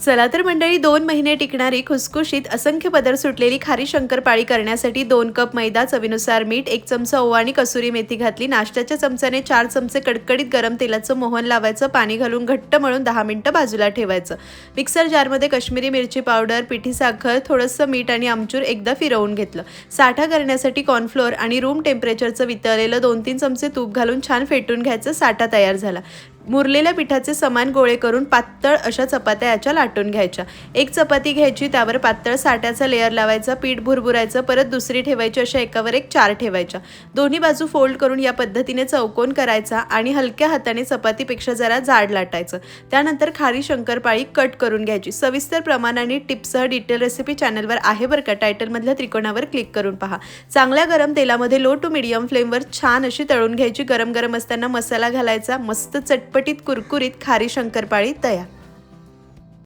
चला तर मंडळी दोन महिने टिकणारी खुसखुशीत असंख्य पदर सुटलेली खारी शंकरपाळी करण्यासाठी दोन कप मैदा चवीनुसार मीठ एक चमचा ओवा आणि कसुरी मेथी घातली. नाश्त्याच्या चमच्याने चार चमचे कडकडीत गरम तेलाचं मोहन लावायचं पाणी घालून घट्ट मळून दहा मिनिटं बाजूला ठेवायचं. मिक्सर जारमध्ये काश्मीरी मिरची पावडर पिठी साखर थोडंसं मीठ आणि आमचूर एकदा फिरवून घेतलं. साठा करण्यासाठी कॉर्नफ्लोअर आणि रूम टेम्परेचरचं वितळलेलं दोन तीन चमचे तूप घालून छान फेटून घ्यायचं साठा तयार झाला. मुरलेल्या पिठाचे समान गोळे करून पातळ अशा चपात्या याच्या लाटून घ्यायच्या. एक चपाती घ्यायची त्यावर पातळ साठ्याचा लेअर लावायचा पीठ भुरभुरायचं परत दुसरी ठेवायची अशा एकावर एक चार ठेवायच्या. दोन्ही बाजू फोल्ड करून या पद्धतीने चौकोन करायचा आणि हलक्या हाताने चपातीपेक्षा जरा जाड लाटायचं. त्यानंतर खारी शंकरपाळी कट करून घ्यायची. सविस्तर प्रमाणाने टिप्ससह डिटेल रेसिपी चॅनलवर आहे बरं का? टायटलमधल्या त्रिकोणावर क्लिक करून पहा. चांगल्या गरम तेलामध्ये लो टू मिडियम फ्लेमवर छान अशी तळून घ्यायची. गरम गरम असताना मसाला घालायचा. मस्त चटपट चटपटीत कुरकुरीत खारी शंकरपाळी तयार.